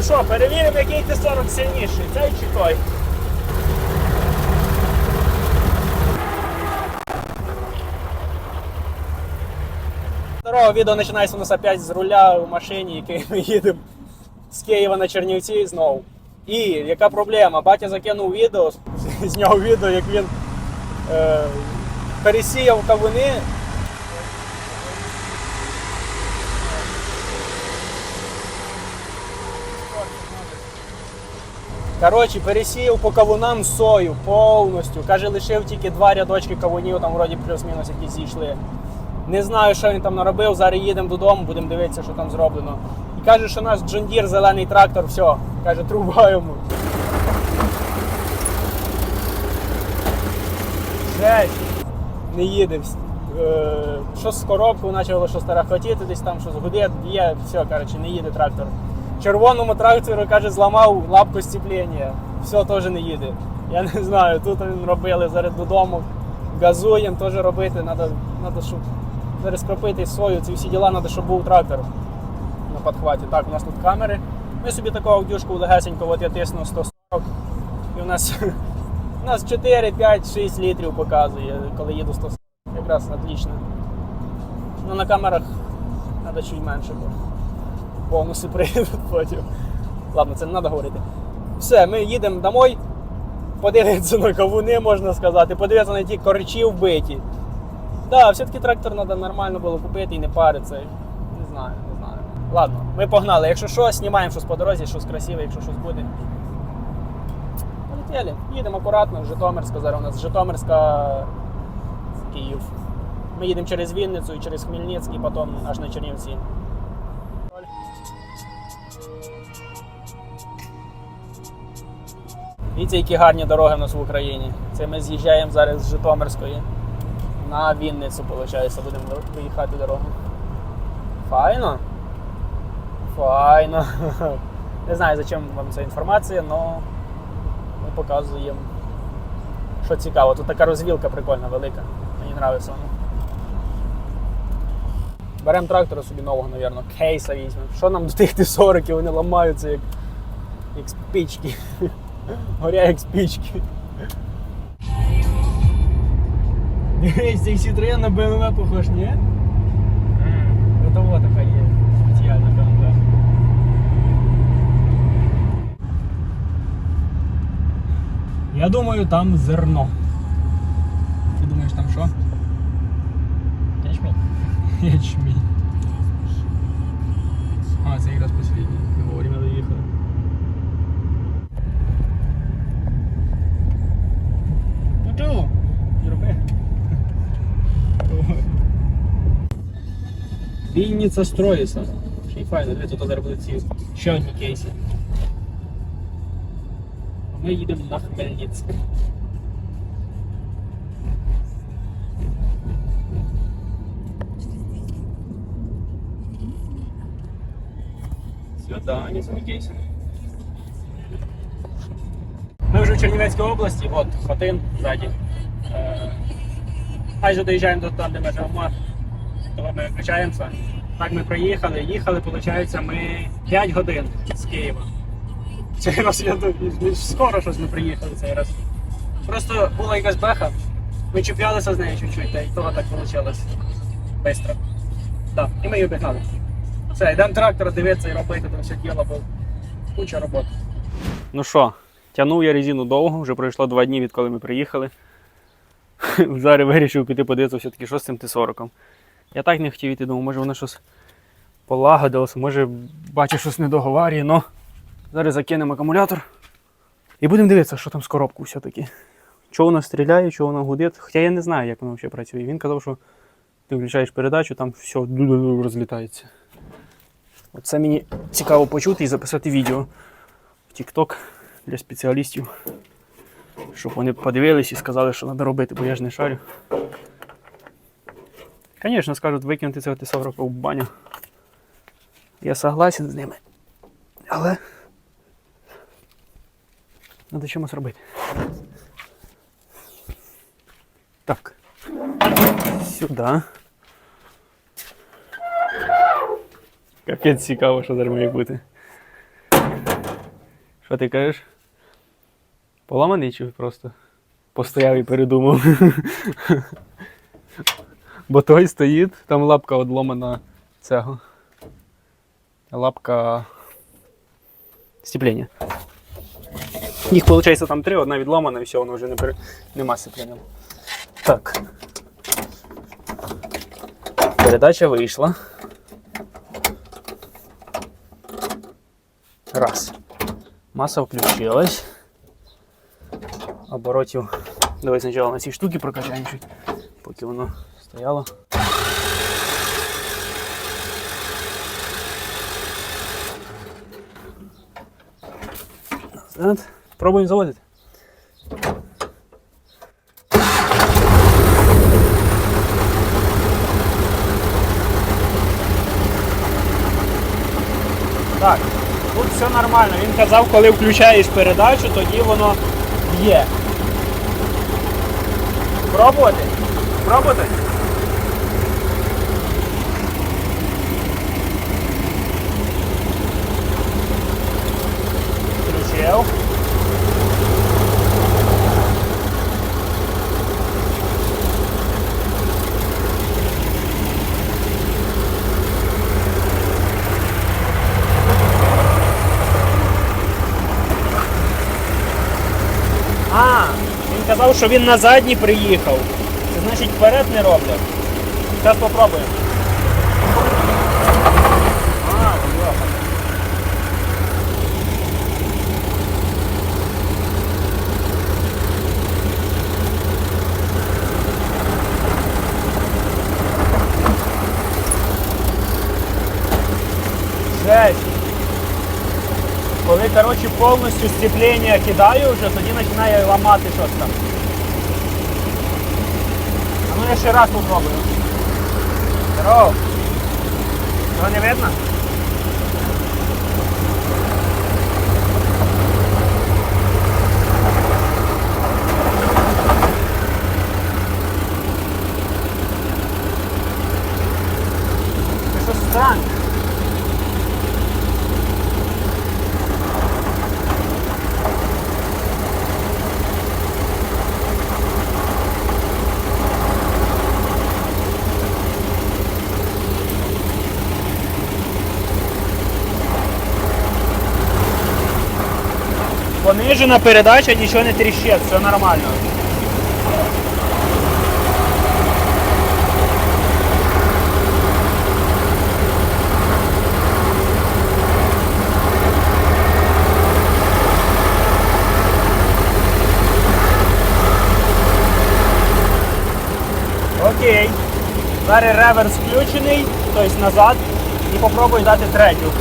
Ну що, перевіримо, який Т-40 сильніший, цей чи той. Второго відео починається у нас опять з руля в машині, який ми їдемо з Києва на Чернівці знову. І яка проблема? Батя закинув відео, зняв відео, як він е, пересіяв кавуни. Коротше, пересіяв по кавунам сою повністю. Каже, лишив тільки два рядочки кавунів, там вроді плюс-мінус якісь зійшли. Не знаю, що він там наробив. Зараз їдемо додому, будемо дивитися, що там зроблено. І каже, що наш Джондір, зелений трактор, все. Каже, труба йому. Жесть. Не їде. вс- Е, Що з коробкою почало щось тарахотіти, десь там щось гуде, є, все, коротше, не їде трактор. Червоному трактору, каже, зламав лапку сцеплення. Все теж не їде. Я не знаю, тут робили зараз додому. Газуємо теж робити, треба, треба щоб зараз кропити сою, ці всі діла, треба, щоб був трактор на підхваті. Так, у нас тут камери. Ми собі таку аудюшку легесенько, от я тисну 140. І у нас, у нас 4, 5, 6 літрів показує, коли їду 140. Якраз отлично. Ну на камерах треба чуть менше, бо бонуси приїдуть потім. Ладно, це не треба говорити. Все, ми їдемо домой. Подивитися на кавуни, можна сказати, подивитися на ті корчі вбиті. Да, все-таки трактор треба нормально було купити і не париться. Не знаю, не знаю. Ладно, ми погнали. Якщо що, знімаємо щось по дорозі, щось красиве, якщо щось буде. Полетіли. Їдемо акуратно, Житомирська. Зараз у нас Житомирська Київ. Ми їдемо через Вінницю і через Хмельницький, потім аж на Чернівці. Дивіться, які гарні дороги в нас в Україні. Це ми з'їжджаємо зараз з Житомирської на Вінницю, виходить, будемо виїхати дорогу. Файно. Файно. Не знаю, зачем вам ця інформація, але ми показуємо, що цікаво. Тут така розвілка прикольна, велика. Мені подобається воно. Беремо трактора собі нового, мабуть, кейса візьмемо. Що нам до тих Т-40, вони ламаються як, як спички. Горя як спички. Дивись, цей Citroen на BMW похож, ні? Это вот така є спеціальна BMW. Я думаю, там зерно. Ти думаєш, там що? Ячмінь. Ячмінь. Вінниця строїться. Ще й файно, дивіться, тут зараз будуть ці ще одні кейси. А ми їдемо на Хмельницьк. Они самі кейси. Ми вже в Чернівецькій області, от Хотин ззаді. Е, майже доїжджаємо до там, де ми Тому ми включаємося. Так ми приїхали. Їхали, виходить, ми 5 годин з Києва. Цей раз я скоро щось ми приїхали цей раз. Просто була якась беха. Ми чіплялися з нею чуть-чуть, та й того так вийшло. Бистро. Так, і ми її обігнали. Все, йдемо трактор дивитися і робити там все діло, бо куча роботи. Ну що, тягнув я резину довго, вже пройшло два дні, відколи ми приїхали. Зараз вирішив піти подивитися все-таки, що з цим Т-40. Я так не хотів йти, думав, може воно щось полагодилося, може бачу, щось не договарює, но зараз закинемо акумулятор і будемо дивитися, що там з коробкою все-таки. Чого воно стріляє, чого воно гудить. Хоча я не знаю, як воно взагалі працює. Він казав, що ти включаєш передачу, там все розлітається. Оце мені цікаво почути і записати відео в TikTok для спеціалістів, щоб вони подивились і сказали, що треба робити, бо я ж не шарю. Звісно, скажуть, викинути цього Т-40 в баню. Я согласен з ними. Але треба чимось робити. Так. Сюди. Капець цікаво, що зараз має бути. Що ти кажеш? Поламаний чи просто постояв і передумав. Бо той стоїть, там лапка одломана цього. Лапка степлення. Їх, виходить, там три, одна відломана, і все, воно вже не пере... нема сцеплення. Так. Передача вийшла. Раз. Маса включилась. Оборотів. Давай спочатку на ці штуки прокачаємо чуть, поки воно Стояло. Назад. Пробуємо заводити. Так, тут все нормально. Він казав, коли включаєш передачу, тоді воно є. Пробувати? Пробувати? він казав, що він на задній приїхав. Це значить вперед не роблять. Зараз попробуємо. А, бляха. Жесть. Коли, коротше, повністю сцеплення кидаю вже, тоді починає ламати щось там. Ну ще раз попробую. Здорово. Цього не видно? Це щось странне. Понижена передача, нічого не тріщить, все нормально. Окей. Зараз реверс включений, тобто назад, і попробую дати третю.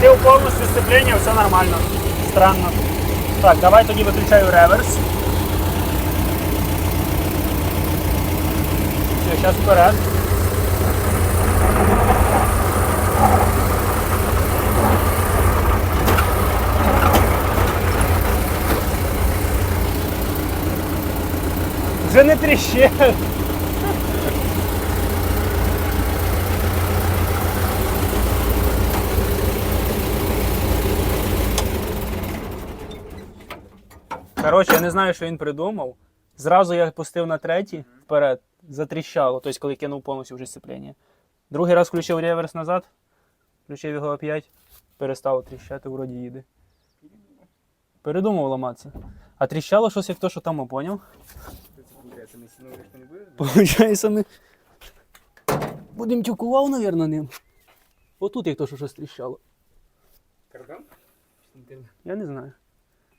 Пустив повністю сцеплення, все нормально. Странно. Так, давай тоді виключаю реверс. Все, зараз вперед. Вже не тріще. Коротше, я не знаю, що він придумав. Зразу я пустив на третій вперед, затріщало, тобто коли кинув повністю вже сцеплення. Другий раз включив реверс назад, включив його опять, перестало тріщати, вроді їде. Передумав ламатися. А тріщало щось як то, що там, поняв? Получається, ми будемо тюкував, мабуть, ним. Отут як то, що щось тріщало. Кардан? Я не знаю.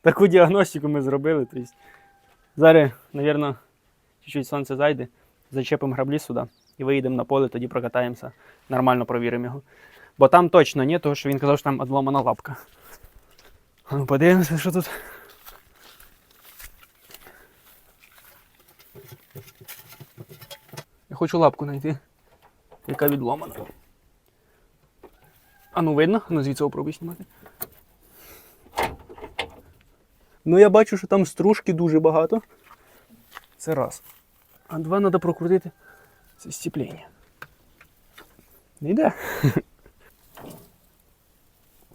Таку діагностику ми зробили. Тобто, зараз, мабуть, чуть-чуть сонце зайде, зачепимо граблі сюди і виїдемо на поле, тоді прокатаємося, нормально провіримо його. Бо там точно ні, тому що він казав, що там відломана лапка. Ну подивимося, що тут. Я хочу лапку знайти, яка відломана. А ну видно? Ну звідси попробуй знімати. Ну я бачу, що там стружки дуже багато. Це раз. А два треба прокрутити це стіплення. Не йде.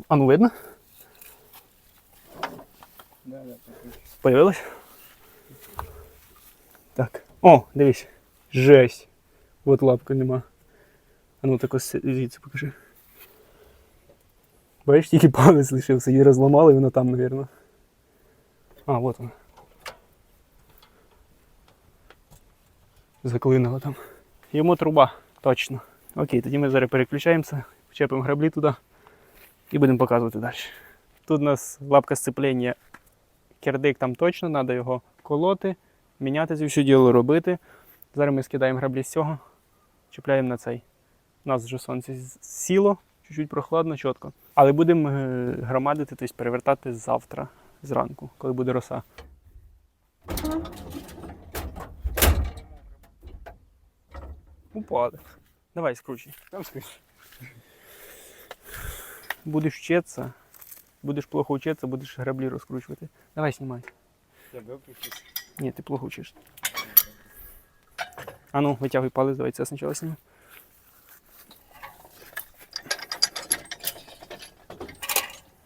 А ну видно? Появилось? Так. О, дивись. Жесть. От лапка нема. А ну тако з- звідси покажи. Бачиш, тільки палець лишився, її розламали, і вона там, мабуть. А, от вона. Заклинила там. Йому труба, точно. Окей, тоді ми зараз переключаємося, вчепимо граблі туди і будемо показувати далі. Тут у нас лапка сцеплення кирдик там точно, треба його колоти, міняти це все діло робити. Зараз ми скидаємо граблі з цього, чіпляємо на цей. У нас вже сонце сіло, чуть-чуть прохладно, чітко. Але будемо е, громадити, тобто перевертати завтра зранку, коли буде роса. Упаде. Давай скручуй. Там скажи. Будеш вчитися, будеш плохо вчитися, будеш граблі розкручувати. Давай знімай. Ні, ти плохо вчиш. А ну, витягуй палець, давай це спочатку знімай.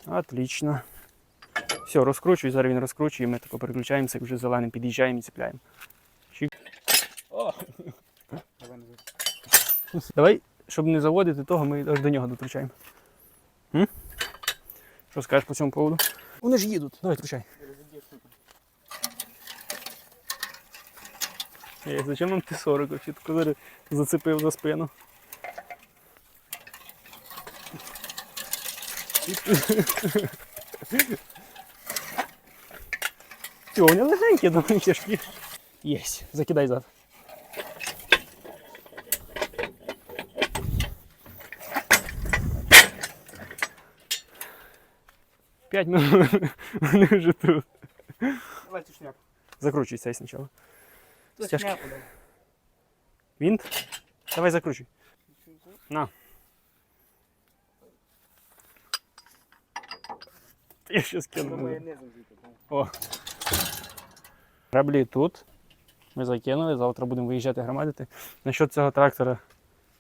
Отлично. Все, розкручуй, зараз він розкручує, ми тако переключаємося, як вже зеленим під'їжджаємо і цепляємо. Чик. О! Давай, щоб не заводити того, ми аж до нього дотручаємо. М? Що скажеш по цьому поводу? Вони ж їдуть. Давай, тручай. Зачем нам Т-40 вообще? Тако зацепив за спину. Все, вони легенькі, думаю, тяжкі. Єсть, закидай зад. П'ять минут. Вони вже тут. Давай цю шняпу. Закручуй цей спочатку. Стяжки. Винт? Давай закручуй. На. Я Воно кину. О. Граблі тут. Ми закинули, завтра будемо виїжджати громадити. Насчет цього трактора.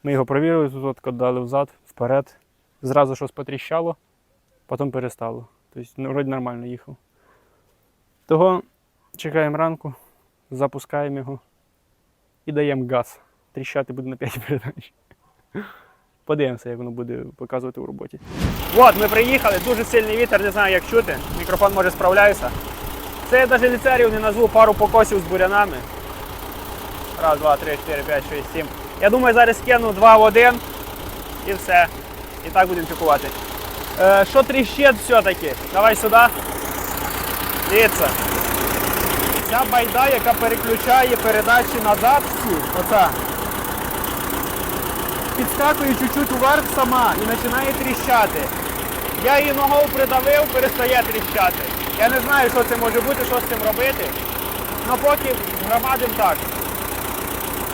Ми його провірили, тут дали взад, вперед. Зразу щось потріщало, потім перестало. Тобто, ну, вроді нормально їхав. Того чекаємо ранку, запускаємо його і даємо газ. Тріщати буде на 5 передач. Подивимося, як воно буде показувати у роботі. От, ми приїхали, дуже сильний вітер, не знаю, як чути. Мікрофон може справляюся. Це я навіть ліцерів не назву пару покосів з бурянами. Раз, два, три, чотири, п'ять, шість, сім. Я думаю, зараз кину два в один і все. І так будемо чекувати. Е, що тріщить все-таки? Давай сюди. Дивіться. Ця байда, яка переключає передачі назад всі, оця, підскакує чуть-чуть уверх сама і починає тріщати. Я її ногою придавив, перестає тріщати. Я не знаю, що це може бути, що з цим робити. але поки громадимо так.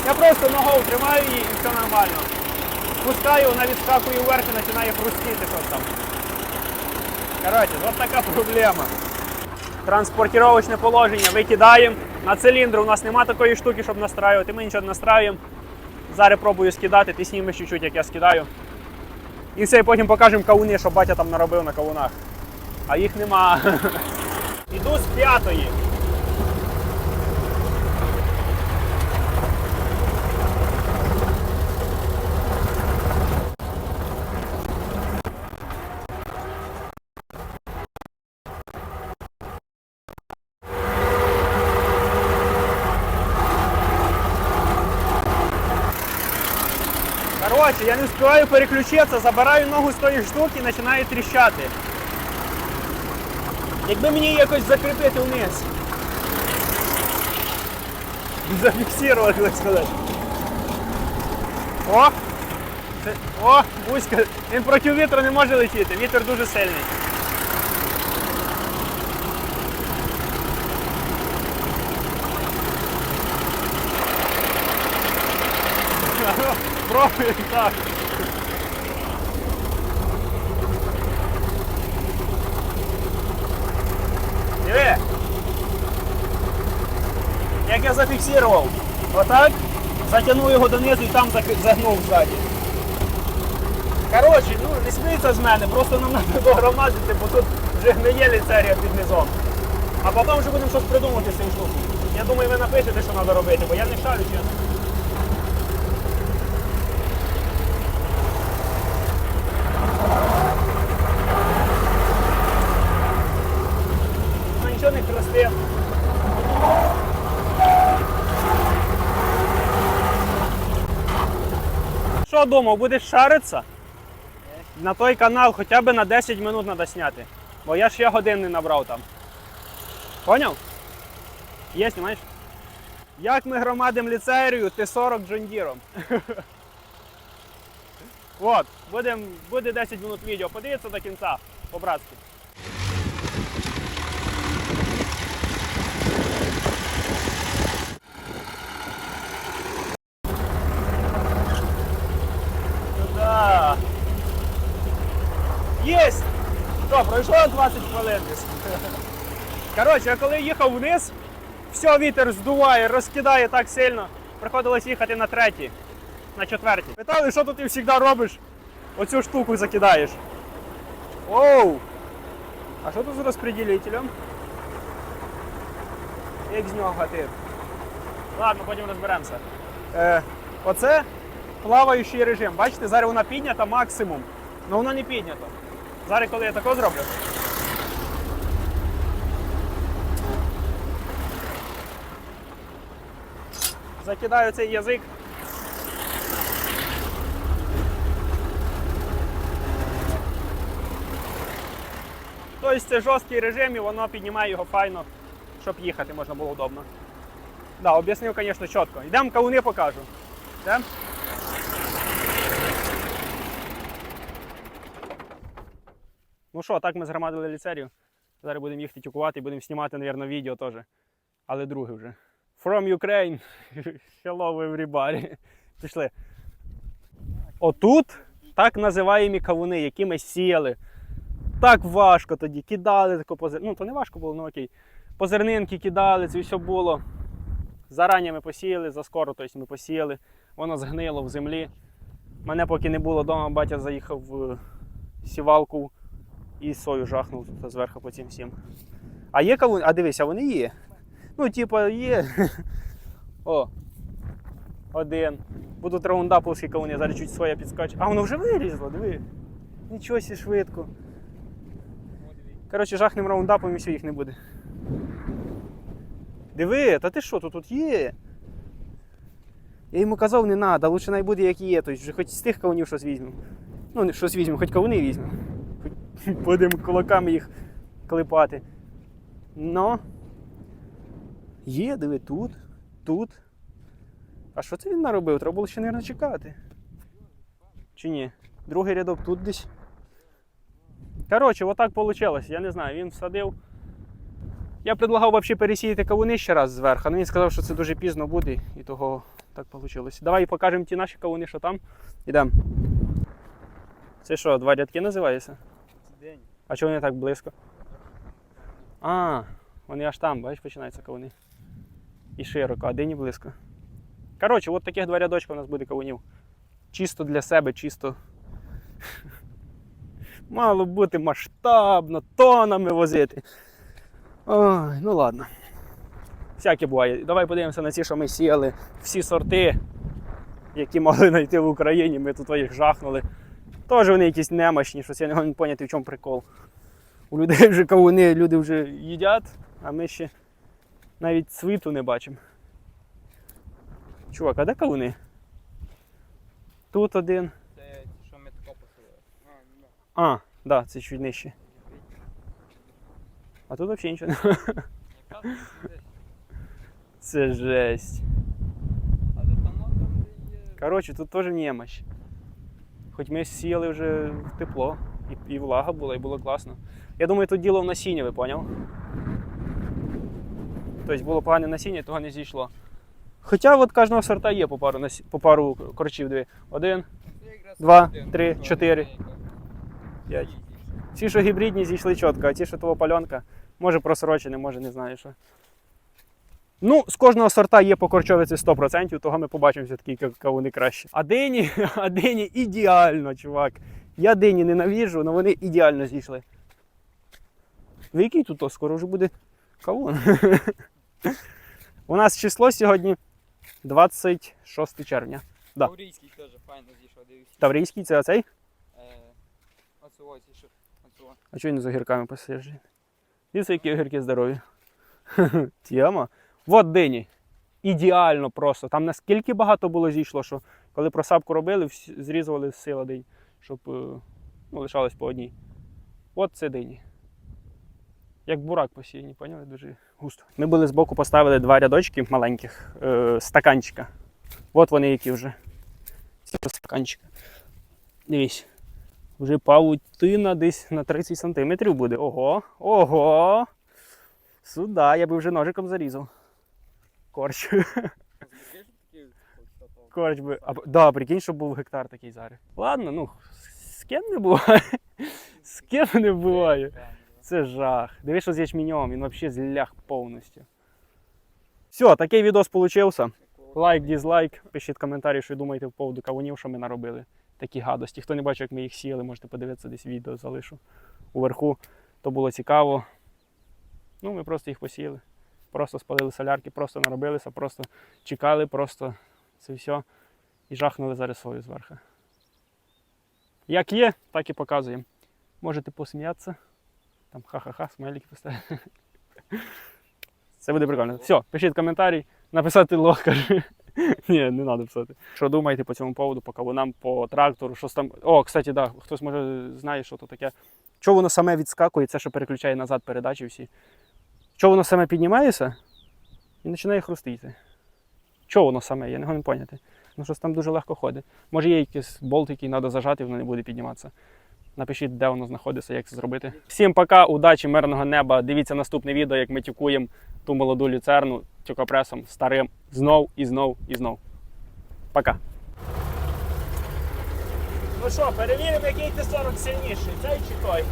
Я просто ногою тримаю її і все нормально. Пускаю, вона відскакує вверх і починає хрустіти щось там. Коротше, от така проблема. Транспортировочне положення викидаємо. На циліндру у нас нема такої штуки, щоб настраювати. Ми нічого не настраюємо. Зараз пробую скидати, ти знімеш чуть-чуть, як я скидаю. І все, і потім покажемо кавуни, що батя там наробив на кавунах. А їх нема. Іду з п'ятої. Короче, я не успеваю переключитися, забираю ногу з тої штуки і починає тріщати. Якби мені якось закріпити вниз. Зафіксувати, так сказати. О! Це, о, Буська. Він проти вітру не може летіти, вітер дуже сильний. Пробуй так. Диви. Як я зафіксував. Отак. Затягнув його донизу і там загнув ззаді. Коротше, ну не сміться з мене, просто нам треба погромадити, бо тут вже гниє ліцерія під низом. А потім вже будемо щось придумати з цим штуком. Я думаю, ви напишете, що треба робити, бо я не шарю, чесно. Ну нічого не хрестив. Що думав, будеш шаритися? На той канал хоча б на 10 минут треба зняти. Бо я ще годин не набрав там. Поняв? Є, знімаєш? Як ми громадимо ліцерію Т-40 Джондіром. От, буде 10 минут відео. Подивіться до кінця, по-братськи. Да. Єсть! Що, пройшло 20 хвилин. Коротше, я коли їхав вниз, все, вітер здуває, розкидає так сильно. Приходилось їхати на третій, на четвертій. Питали, що тут ти завжди робиш? Оцю штуку закидаєш. Оу! А що тут з розподілителем? Як з нього гатив? Ладно, потім розберемося. Е, оце плаваючий режим. Бачите, зараз вона піднята максимум. але вона не піднята. Зараз, коли я тако зроблю. Закидаю цей язик. Тобто це жорсткий режим і воно піднімає його файно, щоб їхати можна було удобно. Да, об'яснив, звісно, чітко. Йдемо кавуни покажу. Йдемо? Ну що, так ми згромадили ліцерію. Зараз будемо їхати тюкувати і будемо знімати, мабуть, відео теж. Але друге вже. From Ukraine. Hello everybody. Пішли. Отут так називаємі кавуни, які ми сіяли. Так важко тоді. Кидали тако позер... Ну, то не важко було, ну окей. Позернинки кидали, це все було. Зарані ми посіяли, заскоро тобто ми посіяли. Воно згнило в землі. Мене поки не було вдома, батя заїхав в сівалку і сою жахнув тут зверху по цим всім. А є кавуни? А дивися, вони є. Ну, типа, є. О. Один. Будуть раундаповські кавуни, зараз чуть своя підскочить. А воно вже вилізло, диви. Нічого сі швидко. Коротше, жахнем раундапом і все їх не буде. Диви, та ти що, тут, тут є? Я йому казав, не треба, лучше най буде як є, тобто хоч з тих кавунів щось візьмемо. Ну, щось візьмемо, хоч кавуни візьмемо. Будемо кулаками їх клепати. Ну. Є, диви, тут, тут. А що це він наробив? Треба було ще, мабуть, чекати. Чи ні? Другий рядок тут десь. Коротше, отак вийшло. Я не знаю, він всадив. Я предлагав взагалі пересіяти кавуни ще раз зверху, але він сказав, що це дуже пізно буде, і того так вийшло. Давай покажемо ті наші кавуни, що там. Ідемо. Це що, два рядки називаються? А чого вони так близько? А, вони аж там, бачиш, починаються кавуни. І широко, а дині близько. Коротше, от таких два рядочка у нас буде кавунів. Чисто для себе, чисто. Мало бути масштабно, тонами возити. Ой, ну ладно. Всяке буває. Давай подивимося на ці, що ми сіяли. Всі сорти, які могли знайти в Україні, ми тут їх жахнули. Теж вони якісь немощні, щось я не можу поняти, в чому прикол. У людей вже кавуни, люди вже їдять, а ми ще навіть світу не бачимо. Чувак, а де кавуни? Тут один. Це що ми тако посилили. А, ну да. Це чуть нижче. А тут взагалі нічого немає. Це жесть. Коротше, тут теж немощ. Хоч ми сіяли вже в тепло, і, і влага була, і було класно. Я думаю, тут діло в насінні, ви поняв? Тобто було погане насіння, того не зійшло. Хоча от кожного сорта є по пару, насі... по пару корчів. Диви. Один, Два, три, чотири. п'ять. Ті, що гібридні, зійшли чітко, а ті, що того пальонка, може просрочені, може не знаю що. Ну, з кожного сорта є по корчовиці 100%, того ми побачимо все-таки, кавуни краще. А дині, а дині ідеально, чувак. Я дині ненавіжу, але вони ідеально зійшли. Ви який тут то? Скоро вже буде кавун. У нас число сьогодні 26 червня. Да. Таврійський теж файно зійшов, дивіться. Таврійський це оцей? Е, оцього зійшов. А чого він з огірками посаджений? Дивіться, які огірки здорові. Тема. Вот дині. Ідеально просто. Там наскільки багато було зійшло, що коли просапку робили, зрізували сила день, щоб е, ну, лишалось по одній. От це дині. Як бурак посіяні, поняли? Дуже густо. Ми були збоку поставили два рядочки маленьких е, стаканчика. От вони які вже. Ці стаканчика. Дивись. Вже павутина десь на 30 сантиметрів буде. Ого, ого. Сюда, я би вже ножиком зарізав. Корч. Корч би. А, да, прикинь, щоб був гектар такий зараз. Ладно, ну, з ким не буває. З ким не буває. Це жах. Дивись, що з ячменем, він взагалі злях повністю. Все, такий відос получився. Лайк, дізлайк. Пишіть коментарі, що думаєте по поводу кавунів, що ми наробили. Такі гадості. Хто не бачив, як ми їх сіяли, можете подивитися десь відео залишу уверху. То було цікаво. Ну, ми просто їх посіяли. Просто спалили солярки, просто наробилися, просто чекали, просто це все. І жахнули зараз свою зверху. Як є, так і показуємо. Можете посміятися. Там ха-ха-ха, смайлики поставити. Це буде прикольно. Все, пишіть коментарі, написати лох, каже. Ні, не треба писати. Що думаєте по цьому поводу, по кавунам, по трактору, щось там. О, кстати, да, хтось може знає, що то таке. Що воно саме відскакує, це що переключає назад передачі всі. Що воно саме піднімається і починає хрустити. Що воно саме, я не можу поняти. Ну щось там дуже легко ходить. Може є якийсь болт, який треба зажати, і воно не буде підніматися. Напишіть, де воно знаходиться, як це зробити. Всім пока, удачі, мирного неба. Дивіться наступне відео, як ми тюкуємо ту молоду люцерну тюкопресом старим знов і знов і знов. Пока. Ну що, перевіримо, який ти 40 сильніший, цей чи той.